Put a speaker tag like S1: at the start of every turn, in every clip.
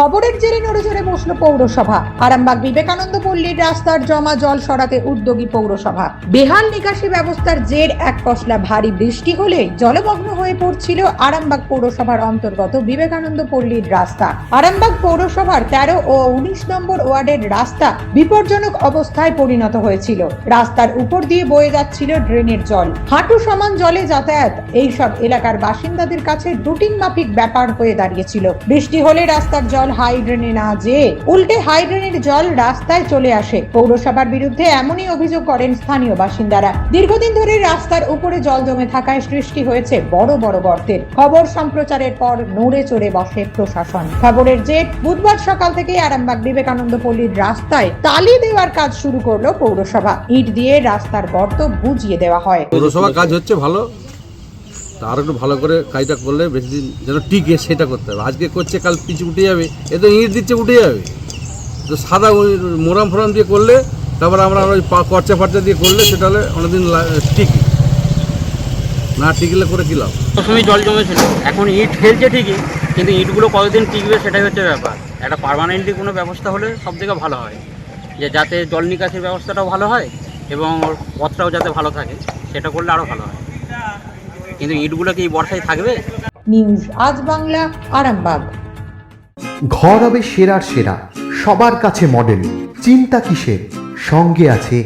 S1: খবরের জেরে নড়েচড়ে বসল পৌরসভা। আরামবাগ বিবেকানন্দ পল্লীর রাস্তার জমা জল সরাতে উদ্যোগী পৌরসভা। বেহাল নিকাশি ব্যবস্থার জের, এক পশলা ভারী বৃষ্টি হলে জলমগ্ন হয়ে পড়ছিল আরামবাগ পৌরসভার অন্তর্গত বিবেকানন্দ পল্লীর রাস্তা। আরামবাগ পৌরসভার তেরো ও উনিশ নম্বর ওয়ার্ডের রাস্তা বিপজ্জনক অবস্থায় পরিণত হয়েছিল। রাস্তার উপর দিয়ে বয়ে যাচ্ছিল ড্রেনের জল। হাঁটু সমান জলে যাতায়াত। এইসব এলাকার বাসিন্দাদের কাছে রুটিন মাফিক ব্যাপার হয়ে দাঁড়িয়েছিল। বৃষ্টি হলে রাস্তার জল হাই ড্রেনে না যেয়ে উল্টে হাই ড্রেনের জল রাস্তায় চলে আসে। পৌরসভার বিরুদ্ধে এমনই অভিযোগ করেন স্থানীয় বাসিন্দারা। দীর্ঘদিন ধরে রাস্তার উপরে জল জমে থাকায় সৃষ্টি হয়েছে বড় বড় গর্তের। খবর সম্প্রচারের পর নড়ে চড়ে বসে প্রশাসন। খবরের জেট বুধবার সকাল থেকে আরামবাগ বিবেকানন্দ পল্লীর রাস্তায় তালি দেওয়ার কাজ শুরু করল পৌরসভা। ইট দিয়ে রাস্তার গর্ত বুঝিয়ে দেওয়া হয়।
S2: পৌরসভা কাজ হচ্ছে ভালো। তা আরও একটু ভালো করে কাজটা করলে বেশি দিন যেন টিকে সেটা করতে হবে। আজকে করছে, কাল পিছু উঠে যাবে। এ তো ইট দিচ্ছে, উঠে যাবে। তো সাদা মোরাম ফোরাম দিয়ে করলে, তারপর আমরা ওই খরচা ফরচা দিয়ে করলে সেটা হলে অনেকদিন টিকে। না টিকলে করে কী লাভ?
S3: প্রথমেই জল জমেছিল। এখন ইট ফেলছে ঠিকই, কিন্তু ইটগুলো কতদিন টিকবে সেটাই হচ্ছে ব্যাপার। একটা পার্মানেন্টলি কোনো ব্যবস্থা হলে সব থেকে ভালো হয়। যে যাতে জল নিকাশির ব্যবস্থাটাও ভালো হয় এবং পথটাও যাতে ভালো থাকে, সেটা করলে আরও ভালো হয়। কিন্তু ইটগুলো কি বর্ষায় থাকবে?
S1: নিউজ আজ বাংলা আরামবাগ।
S4: ঘর হবে সেরার সেরা সবার কাছে মডেল চিন্তা কিসের? সঙ্গে আছে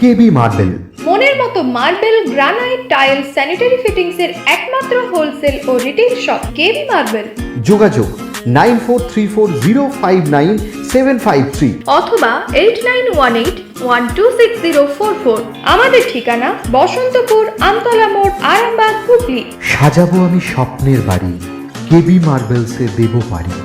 S4: কেবি মার্বেল।
S5: মনের মতো marble granite tile sanitary fittings এর একমাত্র হোলসেল ও রিটেল শপ কেবি মার্বেল।
S4: যোগাযোগ nine four three four zero five nine seven five three.
S5: অথবা eight nine one eight one two six zero four four. আমাদের ঠিকানা বসন্তপুর আমতলা মোড় আরামবাগ।
S4: সাজাবো আমি স্বপ্নের বাড়ি কেবি মার্বেলসে দেব বাড়ি